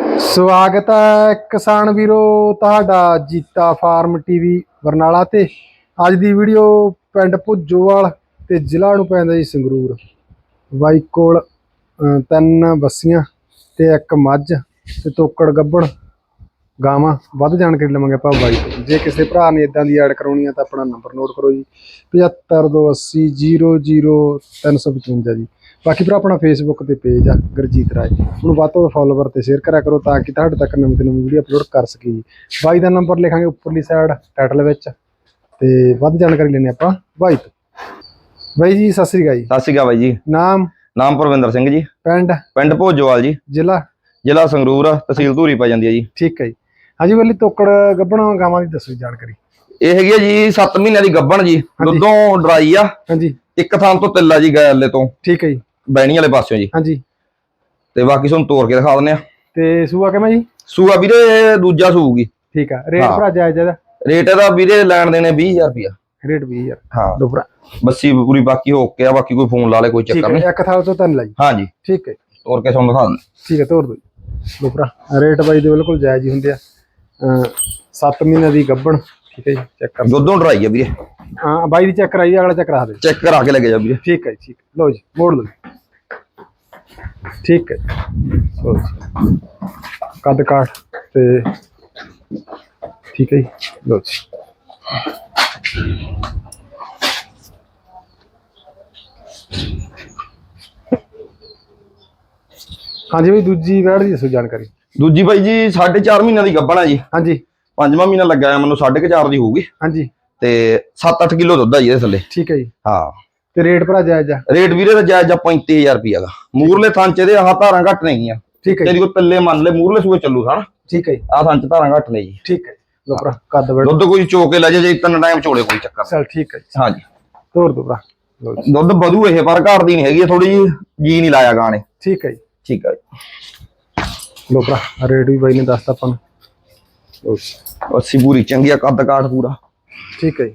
ਸਵਾਗਤ ਹੈ ਕਿਸਾਨ ਵੀਰੋ, ਤੁਹਾਡਾ ਜੀਤਾ ਫਾਰਮ ਟੀਵੀ ਬਰਨਾਲਾ ਤੇ। ਅੱਜ ਦੀ ਵੀਡੀਓ ਪਿੰਡ ਭੁੱਜੋਵਾਲ ਤੇ ਜ਼ਿਲ੍ਹਾ ਨੂੰ ਪੈਂਦਾ ਜੀ ਸੰਗਰੂਰ। ਬਾਈ ਕੋਲ ਤਿੰਨ ਬੱਸੀਆਂ ਤੇ ਇੱਕ ਮੱਝ ਤੇ ਤੋਕੜ ਗੱਬਣ। ਗਾਵਾਂ ਵੱਧ ਜਾਣਕਾਰੀ ਲਵਾਂਗੇ ਆਪਾਂ ਬਾਈ ਜੇ ਕਿਸੇ ਭਰਾ ਨੇ ਇਦਾਂ ਦੀ ਐਡ ਕਰਾਉਣੀ ਆ ਤਾਂ ਆਪਣਾ ਨੰਬਰ ਨੋਟ ਕਰੋ ਜੀ। 7528000355 ਜੀ। ਬਾਕੀ ਭਰਾ ਆਪਣਾ ਫੇਸਬੁੱਕ ਤੇ ਪੇਜ ਆ ਗੁਰਜੀਤ ਰਾਏ। ਉਹਨੂੰ ਵੱਧ ਤੋਂ ਵੱਧ ਫਾਲੋਵਰ ਤੇ ਸ਼ੇਅਰ ਕਰਿਆ ਕਰੋ ਤਾਂ ਕਿ ਤੁਹਾਡੇ ਤੱਕ ਨਵੀਂ ਤੋਂ ਨਵੀਂ ਵੀਡੀਓ ਅਪਲੋਡ ਕਰ ਸਕੀਏ। ਜੀ ਬਾਈ ਦਾ ਨੰਬਰ ਲਿਖਾਂਗੇ ਉੱਪਰਲੀ ਸਾਈਡ ਟਾਈਟਲ ਵਿੱਚ। ਤੇ ਵੱਧ ਜਾਣਕਾਰੀ ਲੈਣੀ ਆਪਾਂ ਬਾਈ ਤੋਂ। ਬਾਈ ਜੀ ਸਤਿ ਸ੍ਰੀ ਅਕਾਲ ਜੀ। ਸਤਿ ਸ਼੍ਰੀ ਅਕਾਲ ਬਾਈ ਜੀ। ਨਾਮ? ਨਾਮ ਪਰਵਿੰਦਰ ਸਿੰਘ ਜੀ। ਪਿੰਡ? ਪਿੰਡ ਭੋਜੋਵਾਲ ਜੀ। ਜ਼ਿਲ੍ਹਾ? ਜ਼ਿਲ੍ਹਾ ਸੰਗਰੂਰ ਆ, ਤਹਿਸੀਲ ਧੂਰੀ ਪੈ ਜਾਂਦੀ ਹੈ ਜੀ। ਠੀਕ ਹੈ ਜੀ। ਹਾਂਜੀ ਵੱਲੀ ਤੋਕੜ ਗੱਬਣ ਗਾਵਾਂ ਦੀ ਦੱਸੋ ਜਾਣਕਾਰੀ। ਇਹ ਹੈਗੀ ਹੈ ਜੀ 7 ਮਹੀਨਿਆਂ ਦੀ ਗੱਭਣ ਜੀ। ਦੁੱਧੋਂ ਡਰਾਈ ਆ। ਹਾਂਜੀ। ਇੱਕ ਥਾਂ ਤੋਂ ਤਿੱਲਾ ਜੀ ਗੈਲੇ ਤੋਂ। ਠੀਕ ਹੈ ਜੀ। ਬੈਣੀ ਵਾਲੇ ਪਾਸਿਓਂ ਜੀ। ਹਾਂਜੀ। ਤੇ ਬਾਕੀ ਤੁਹਾਨੂੰ ਤੋੜ ਕੇ ਦਿਖਾ ਦਿੰਦੇ ਆ। ਤੇ ਸੂਆ ਕਿਵੇਂ ਜੀ? ਸੂਆ ਵੀਰੇ ਦੂਜਾ ਸੂਗੀ। ਠੀਕ ਆ। ਰੇਟ। ਭਰਾ ਜਾਇਜ਼ ਇਹਦਾ? ਰੇਟ ਇਹਦਾ ਵੀਰੇ ਲੈਣ ਦੇਣੇ 20000 ਰੁਪਿਆ ਰੇਟ 20000 ਹਾਂ। ਲੋ ਭਰਾ। ਬੱਸੀ ਪੂਰੀ ਬਾਕੀ ਹੋ ਕੇ ਆ ਬਾਕੀ ਕੋਈ ਫੋਨ ਲਾ ਲੇ ਕੋਈ ਚੱਕਰ ਨਹੀਂ। ਇੱਕ ਥਾਲ ਤੋਂ ਤਿੰਨ ਲਈ। ਹਾਂਜੀ ਠੀਕ ਹੈ ਤੋੜ ਕੇ ਤੁਹਾਨੂੰ ਦਿਖਾ ਦਿੰਦੇ। ਠੀਕ ਹੈ ਤੋਰ ਦੋ ਲੋ ਭਰਾ ਰੇਟ ਬਾਈ ਦੇ ਬਿਲਕੁਲ ਜਾਇਜ਼ ਹੀ ਹੁੰਦੇ ਆ। 7 ਮਹੀਨੇ ਦੀ ਗੱਬਣ ਠੀਕ ਹੈ ਜੀ ਚੈੱਕ ਕਰ। ਦੁੱਧੋਂ ਡਰਾਈ ਆ ਵੀਰੇ। ਹਾਂ ਬਾਈ ਦੀ ਚੈੱਕ ਕਰਾਈ ਅਗਲਾ ਚੈੱਕ ਕਰਾ ਦੇ। ਚੈੱਕ ਕਰਾ ਕੇ ਲੈ ਕੇ ਜਾ ਵੀਰੇ। ਠੀਕ ਹੈ ਠੀਕ। ਲਓ ਜੀ ਮੋੜ ਲਓ ਠੀਕ ਹੈ ਜੀ। ਕੱਦ ਕਾਠ ਤੇ ਠੀਕ ਹੈ ਜੀ। ਲਓ ਜੀ। ਹਾਂਜੀ ਬਈ ਦੂਜੀ ਵੈੜ ਦੀ ਦੱਸੋ ਜਾਣਕਾਰੀ। ਦੂਜੀ ਬਾਈ ਜੀ 4.5 ਮਹੀਨਿਆਂ ਦੀ ਗੱਭਣ ਆ ਜੀ। ਹਾਂਜੀ। ਪੰਜਵਾਂ ਮਹੀਨਾ ਲੱਗਾ ਆ ਮੈਨੂੰ 4.5 ਦੀ ਹੋਊਗੀ। ਹਾਂਜੀ। ਤੇ 7-8 ਕਿਲੋ ਦੁੱਧ ਆ ਜੀ ਇਹਦੇ ਥੱਲੇ। ਠੀਕ ਹੈ ਜੀ। ਹਾਂ। ਤੇ ਰੇਟ ਭਰਾ ਜਾਇਜ਼ ਆ? ਰੇਟ ਵੀਰੇ ਦਾ ਜਾਇਜ਼ ਆ 35000 ਰੁਪਿਆ ਦਾ। ਮੂਰਲੇ ਥਾਂ ਚ ਇਹਦੇ ਆਹ ਧਾਰਾਂ ਘੱਟ ਨਹੀਂ ਆ ਠੀਕ ਹੈ ਤੇਰੀ ਕੋਈ ਪੱਲੇ ਮੰਨ ਲੈ ਮੂਰਲੇ ਸੂਏ ਚੱਲੂ ਸਾਂ ਠੀਕ ਹੈ ਆਹ ਥਾਂ ਚ ਧਾਰਾਂ ਘੱਟ ਨੇ ਜੀ। ਠੀਕ ਹੈ ਲੋ ਭਰਾ ਕੱਦ ਵੈੜ ਦੁੱਧ ਕੋਈ ਚੋ ਕੇ ਲੈ ਜੇ ਜੇ ਤਿੰਨ ਟਾਈਮ ਚੋਲੇ ਕੋਈ ਚੱਕਰ। ਚਲ ਠੀਕ ਹੈ। ਹਾਂਜੀ ਤੋਰ ਦੋ ਭਰਾ। ਦੁੱਧ ਵਧੂ ਇਹ ਪਰ ਘਾਟ ਦੀ ਨਹੀਂ ਹੈਗੀ ਥੋੜੀ ਜੀ ਜੀ ਨਹੀਂ ਲਾਇਆ ਗਾਣੇ। ਠੀਕ ਹੈ ਜੀ। ਠੀਕ ਜੀ। ਲੋ ਭਰਾ ਰੇਟ ਵੀ ਬਾਈ ਨੇ ਦੱਸਤਾ ਆਪਾਂ ਨੂੰ। ਲਓ ਜੀ। ਅੱਸੀ ਪੂਰੀ ਚੰਗੀ ਆ ਕੱਦ ਕਾਠ ਪੂਰਾ। ਠੀਕ ਹੈ ਜੀ।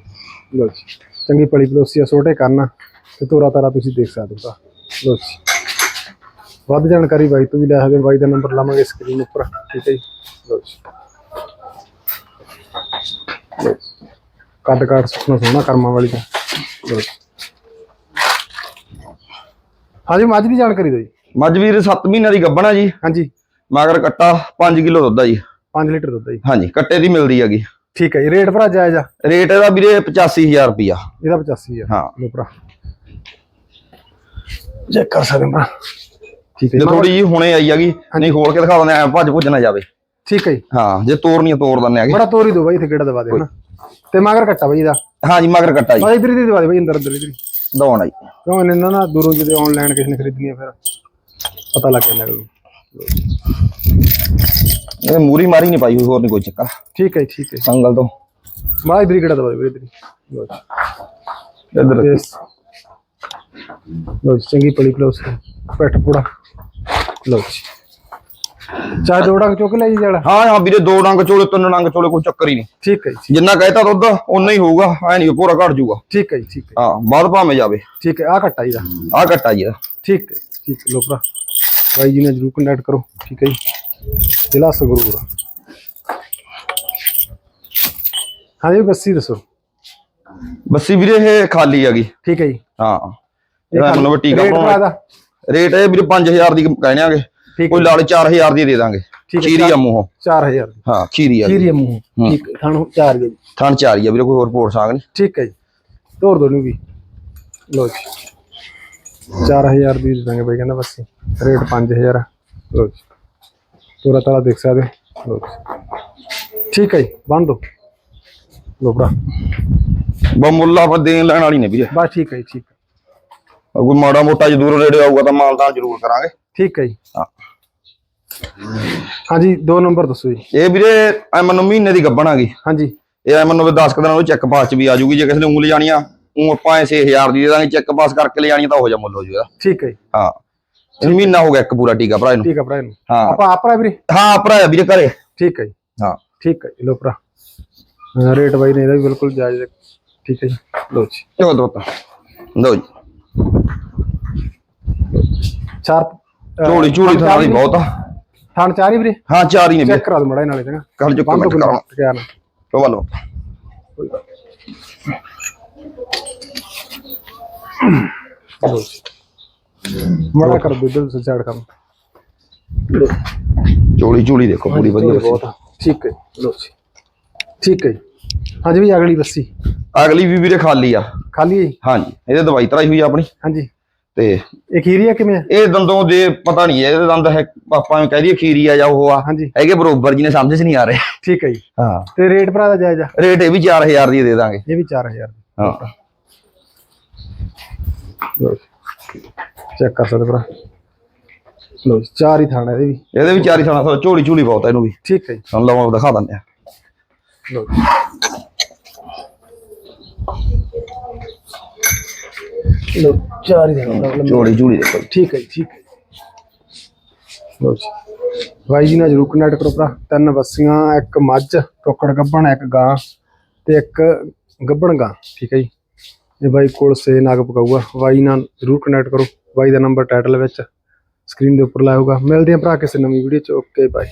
ਲੋ ਜੀ। ਚੰਗੀ ਪਲੀ ਪਲੋਸੀ ਆ ਛੋਟੇ ਕਰਨਾ ਤੇ ਤੋਰਾ ਤਾਰਾ ਤੁਸੀਂ ਦੇਖ ਸਕਦੇ ਹੋ। ਲੋ ਜੀ। ਵੱਧ ਜਾਣਕਾਰੀ ਬਾਈ ਤੋਂ ਵੀ ਲੈ ਸਕਦੇ। ਬਾਈ ਦਾ ਨੰਬਰ ਲਾਵਾਂਗੇ ਸਕਰੀਨ ਉੱਪਰ ਠੀਕ ਹੈ ਜੀ। ਲੋ ਜੀ। ਕੱਦ ਕਾਠ ਸੁਣਾ ਸੋਹਣਾ ਕਰਮਾਂ ਵਾਲੀ ਦਾ। ਲੋ ਜੀ। ਹਾਂਜੀ ਮੱਝ ਦੀ ਜਾਣਕਾਰੀ ਦਿਓ ਜੀ। ਮੱਝ ਵੀਰ 7 ਮਹੀਨਿਆਂ ਦੀ ਗੱਭਣਾ ਜੀ। ਹਾਂਜੀ। ਮਗਰ ਕੱਟਾ 5 ਕਿਲੋ ਦੁੱਧ ਆ ਜੀ। 5 ਲੀਟਰ ਦੁੱਧ ਹੈ ਜੀ। ਹਾਂਜੀ ਕੱਟੇ ਦੀ ਮਿਲਦੀ ਹੈਗੀ। ਠੀਕ ਹੈ ਜੀ ਰੇਟ ਭਰਾ ਜਾਇਜ਼ ਆ? ਰੇਟ ਇਹਦਾ ਵੀਰੇ 85000 ਰੁਪਿਆ ਇਹਦਾ 85 ਆ ਹਾਂ। ਲੋ ਭਰਾ। ਚੈੱਕ ਕਰ ਸਕਦੇ ਹੋ। ਭਰਾ ਠੀਕ ਹੈ ਜੇ। ਜੀ ਥੋੜੀ ਜੀ ਹੁਣੇ ਆਈ ਹੈਗੀ ਨਹੀਂ ਖੋਲ ਕੇ ਦਿਖਾ ਦਿੰਦੇ ਆ ਭੱਜ ਭੁੱਜ ਨਾ ਜਾਵੇ। ਠੀਕ ਹੈ ਜੀ। ਹਾਂ ਜੇ ਤੋੜਨੀ ਆ ਤੋੜ ਦਿੰਦੇ ਆਗੇ ਬੜਾ ਤੋਰੀ ਦੋ ਬਾਈ ਇੱਥੇ ਕਿਹੜਾ ਦਵਾ ਦੇ ਹਨਾ। ਤੇ ਮਗਰ ਕੱਟਾ ਬਾਈ ਇਹਦਾ। ਹਾਂਜੀ ਮਗਰ ਕੱਟਾ ਜੀ। ਬਾਈ ਇਧਰ ਦੀ ਦਵਾ ਦੇ ਬਾਈ ਅੰਦਰ ਅੰਦਰ ਇਧਰ ਦਵਾਉਣ ਆਈ ਕਿਉਂ ਇਹਨਾਂ ਨਾ ਦੂਰੋਂ ਜਦੋਂ ਆਨਲਾਈਨ ਕਿਸੇ ਨੇ ਖਰੀਦਣੀ ਆ ਫਿਰ। ਪਤਾ ਲੱਗ ਜਾਂਦਾ ਅਗਲੇ ਨੂੰ ਇਹ ਮੂਰੀ ਮਾਰੀ ਨਹੀਂ ਪਾਈ ਹੋਈ ਹੋਰ ਨਹੀਂ ਕੋਈ ਚੱਕਰ। ਠੀਕ ਹੈ ਜੀ, ਠੀਕ ਹੈ ਸੰਗਲ ਤੋਂ। ਬਾਈ ਇਧਰ ਹੀ ਕਿਹੜਾ ਦਵਾ ਦੇ। ਇਧਰ ਜੀ। ਇੱਧਰ ਜੀ ਚੰਗੀ ਪਲੀ ਕਲੋਸ ਪੈਟ ਪੂੜਾ। ਲਓ ਜੀ। ਚਾਹ ਜੋੜਾ ਚੁੱਕ ਲੈ ਜੀ ਜੜਾ ਹਾਂ ਹਾਂ ਵੀਰੇ ਦੋ ਡੰਗ ਚੋਲੇ ਤਿੰਨ ਡੰਗ ਚੋਲੇ ਕੋਈ ਚੱਕਰ ਹੀ ਨਹੀਂ। ਠੀਕ ਹੈ ਜੀ। ਜਿੰਨਾ ਕਹਿਤਾ ਦੁੱਧ ਓਨਾ ਹੀ ਹੋਊਗਾ। ਐ ਨਹੀਂ ਪੂਰਾ ਘਟ ਜਾਊਗਾ। ਠੀਕ ਹੈ ਜੀ ਠੀਕ ਹੈ। ਹਾਂ ਬਾਅਦ ਭਾਵੇਂ ਜਾਵੇ। ਠੀਕ ਹੈ ਆ ਕੱਟਾ ਇਹਦਾ ਆਹ ਕੱਟਾ ਜੀ ਇਹਦਾ ਠੀਕ ਹੈ ਠੀਕ ਲੋ ਭਰਾ। ਬਾਈ ਜੀ ਨਾਲ ਜਰੂਰ ਕੰਟੈਕਟ ਕਰੋ। ਠੀਕ ਹੈ ਜੀ। ਜ਼ਿਲ੍ਹਾ ਸੰਗਰੂਰ। ਹਾਂਜੀ ਬੱਸੀ ਦੱਸੋ। ਬੱਸੀ ਵੀਰੇ ਇਹ ਖਾਲੀ ਹੈਗੀ ਠੀਕ ਹੈ ਜੀ। ਹਾਂ। ਇਹਦਾ ਵੀ ਟੀਕਾ ਦਾ ਰੇਟ ਇਹ ਵੀਰੇ 5000 ਦੀ ਕਹਿਣੇ ਆਗੇ। ਠੀਕ ਕੋਈ ਲਾਲ 4000 ਦੀ ਦੇ ਦਾਂਗੇ। ਹੈ, ਖੀਰੀ ਆ ਮੂੰਹੋਂ। 4000 ਹਾਂ ਖੀਰੀ ਆ ਕੀਰੀ ਮੂੰਹ। ਠੀਕ ਹੈ ਥਾਣੂ 4 ਜੀ ਥਣ ਚਾਰੀ ਆ ਵੀਰੇ ਕੋਈ ਹੋਰ ਪੋੜ ਸਾਗ ਨਹੀਂ ਠੀਕ ਹੈ ਜੀ। ਤੋਰ ਦੋ ਨੂੰ ਵੀ। ਲੋ ਜੀ। 4000 ਦੀ ਦੇ ਦਾਂਗੇ ਬਾਈ ਕਹਿੰਦਾ ਬੱਸੀ। ਰੇਟ 5000 ਲੋ ਜੀ। ਪੂਰਾ ਤਾਲਾ ਦੇਖ ਸਕਦੇ ਹੋ। ਠੀਕ ਹੈ ਜੀ ਬੰਦ ਦੋ। ਲੋ ਭਰਾ ਬਾ ਮੁੱਲਾ ਆਪਾਂ ਦੇਣ ਲੈਣ ਵਾਲੀ ਨੇ ਵੀਰੇ। ਬਸ ਠੀਕ ਹੈ ਜੀ ਠੀਕ ਕੋਈ ਮਾੜਾ ਮੋਟਾ ਜ਼ਰੂਰ ਰੇੜੇ ਆਊਗਾ ਤਾਂ ਮਾਲਦਾਨ ਜ਼ਰੂਰ ਕਰਾਂਗੇ। ਠੀਕ ਹੈ ਜੀ। ਹਾਂ। ਹਾਂਜੀ ਦੋ ਨੰਬਰ ਦੱਸੋ ਜੀ। ਇਹ ਵੀਰੇ ਐ ਮੈਨੂੰ ਮਹੀਨੇ ਦੀ ਗੱਬਣ ਆ ਗਈ। ਹਾਂਜੀ। ਇਹ ਐ ਮੈਨੂੰ ਵੀ 10 ਕੁ ਦਿਨਾਂ ਨੂੰ ਚੈੱਕ ਪਾਸ ਚ ਵੀ ਆ ਜੂਗੀ। ਜੇ ਕਿਸੇ ਨੇ ਉਂਗਲੀ ਜਾਣੀ ਆ ਉਹ ਆਪਾਂ ਐ 6000 ਦੀ ਦੇ ਦਾਂਗੇ। ਚੈੱਕ ਪਾਸ ਕਰਕੇ ਲੈ ਜਾਣੀ ਤਾਂ ਹੋ ਜਾ ਮੁੱਲ ਹੋ ਜੂਗਾ। ਠੀਕ ਹੈ ਜੀ। ਹਾਂ। ਇਹ ਮਹੀਨਾ ਹੋ ਗਿਆ ਇੱਕ ਪੂਰਾ ਟੀਕਾ ਭਰਾ ਇਹਨੂੰ। ਠੀਕ ਭਰਾ ਇਹਨੂੰ। ਹਾਂ। ਆਪਾਂ ਆਪਰਾ ਵੀਰੇ? ਹਾਂ ਭਰਾ ਵੀਰੇ ਘਰੇ। ਠੀਕ ਹੈ ਜੀ। ਹਾਂ। ਠੀਕ ਹੈ ਜੀ ਲੋ ਭਰਾ। ਅਹ ਰੇਟ ਬਾਈ ਨੇ ਇਹਦਾ ਵੀ ਬਿਲਕੁਲ ਜਾਇਜ਼ ਹੈ। ਠੀਕ ਹੈ ਜੀ। ਲੋ ਜੀ। ਚਲੋ ਦੋਤਾ ਲਓ ਜੀ। ਚਾਰ ਅਹ ਝੋਲੀ ਝੋਲੀ ਥਾਂ ਬਹੁਤ ਆ। ਥਣ ਚਾਰ ਹੀ ਵੀਰੇ? ਹਾਂ ਚਾਰ ਹੀ ਨੇ ਵੀਰੇ। ਚੈੱਕ ਕਰਾ ਦੋ ਮੜਾ ਨਾਲੇ ਤੇ ਕਰ ਜੋ ਬੰਦ ਕਮੈਂਟ ਕਰਾਉਣਾ ਕਿਆ ਨਾ। ਕਵਾ ਲਓ ਮੜਾ ਕਰ ਦੋ ਦਿਲ ਸਜਾੜ ਕੰਮ ਚੋਲੀ ਚੋਲੀ ਦੇਖੋ ਪੂਰੀ ਵਧੀਆ ਬਹੁਤ। ਠੀਕ ਹੈ ਲਓ ਜੀ। ਠੀਕ ਹੈ। ਹਾਂਜੀ ਵੀ ਅਗਲੀ ਬੱਸੀ। ਅਗਲੀ ਵੀ ਵੀਰੇ ਖਾਲੀ ਆ। ਖਾਲੀ ਹੈ? ਹਾਂਜੀ ਇਹਦੇ ਦਵਾਈ ਤਰਾਈ ਹੋਈ ਆ ਆਪਣੀ। ਹਾਂਜੀ। ਤੇ ਇਹ ਖੀਰੀ ਆ ਕਿਵੇਂ ਆ? ਇਹ ਦੰਦੋਂ ਦੇ ਪਤਾ ਨਹੀਂ ਇਹਦੇ ਦੰਦ ਹੈ ਆਪਾਂ ਨੂੰ ਕਹਿ ਦਈਏ ਖੀਰੀ ਆ ਜਾਂ ਉਹ ਆ। ਹਾਂਜੀ। ਹੈਗੇ ਬਰੋਬਰ ਜੀ ਨੇ ਸਮਝ 'ਚ ਨਹੀਂ ਆ ਰਹੇ। ਠੀਕ ਹੈ ਜੀ। ਹਾਂ। ਤੇ ਰੇਟ ਭਰਾ ਦਾ ਜਾਇਜ਼? ਆ ਰੇਟ ਇਹ ਵੀ 4000 ਦੀ ਦੇ ਦਾਂਗੇ। ਇਹ ਵੀ 4000 ਹਾਂ। ਚੈੱਕ ਕਰ ਸਕਦੇ ਭਰਾ। ਜੀ, ਚਾਰ ਹੀ ਥਾਣਾ ਇਹਦੇ ਵੀ। ਇਹਦੇ ਵੀ ਚਾਰੀ ਥਾਣਾ ਥੋੜਾ ਝੋਲੀ ਝੂਲੀ ਬਹੁਤ ਆ ਇਹਨੂੰ ਵੀ। ਠੀਕ ਹੈ ਜੀ। ਲਵਾਂ ਦਿਖਾ ਦਿੰਦੇ ਆ। ਜੀ। ਲਓ ਚਾਰ ਹੀ ਥਾਣਾ ਝੋਲੀ ਝੂਲੀ ਦੇਖੋ। ਠੀਕ ਹੈ ਜੀ ਠੀਕ ਹੈ ਜੀ। ਬਾਈ ਜੀ ਨਾਲ ਜਰੂਰ ਕਨੈਕਟ ਕਰੋ ਭਰਾ। ਤਿੰਨ ਬੱਸੀਆਂ ਇੱਕ ਮੱਝ ਟੋਕੜ ਗੱਭਣ ਇੱਕ ਗਾਂ ਤੇ ਇੱਕ ਗੱਭਣ ਗਾਂ। ਠੀਕ ਹੈ ਜੀ। ਇਹ ਬਾਈ ਕੋਲ ਸੇ ਨਾਗ ਪਕਾਊਗਾ ਬਾਈ ਨਾਲ ਜਰੂਰ ਕਨੈਕਟ ਕਰੋ। ਬਾਈ ਦਾ ਨੰਬਰ ਟਾਈਟਲ ਵਿੱਚ ਸਕਰੀਨ ਦੇ ਉੱਪਰ ਲਾਇਆ ਹੋਊਗਾ। ਮਿਲਦੇ ਹਾਂ ਭਰਾ ਕਿਸੇ ਨਵੀਂ ਵੀਡੀਓ ਚ। ਓਕੇ ਬਾਈ